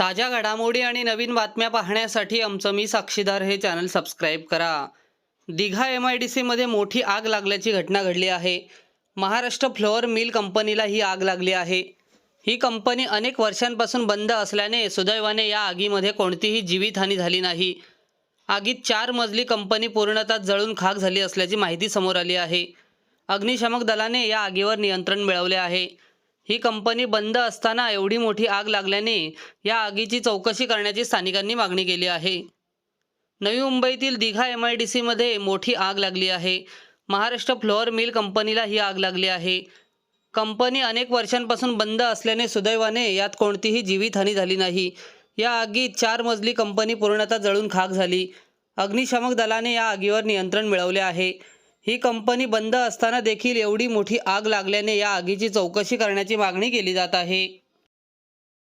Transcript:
ताज्या घडामोडी आणि नवीन बातम्या पाहण्यासाठी आमचं मी साक्षीदार हे चॅनल सबस्क्राईब करा. दिघा एम आय डी सीमध्ये मोठी आग लागल्याची घटना घडली आहे. महाराष्ट्र फ्लोअर मिल कंपनीला ही आग लागली आहे. ही कंपनी अनेक वर्षांपासून बंद असल्याने सुदैवाने या आगीमध्ये कोणतीही जीवितहानी झाली नाही. आगीत चार मजली कंपनी पूर्णतः जळून खाक झाली असल्याची माहिती समोर आली आहे. अग्निशामक दलाने या आगीवर नियंत्रण मिळवले आहे. ही कंपनी बंद असताना एवढी मोठी आग लागल्याने या आगीची चौकशी करण्याची स्थानिकांनी मागणी केली आहे. नवी मुंबईतील दिघा एम आय डी सीमध्ये मोठी आग लागली आहे. महाराष्ट्र फ्लोअर मिल कंपनीला ही आग लागली आहे. कंपनी अनेक वर्षांपासून बंद असल्याने सुदैवाने यात कोणतीही जीवितहानी झाली नाही. या आगीत चार मजली कंपनी पूर्णतः जळून खाक झाली. अग्निशामक दलाने या आगीवर नियंत्रण मिळवले आहे. ही कंपनी बंद असताना देखील एवढी मोठी आग लागल्याने या आगीची चौकशी करण्याची मागणी केली जात आहे.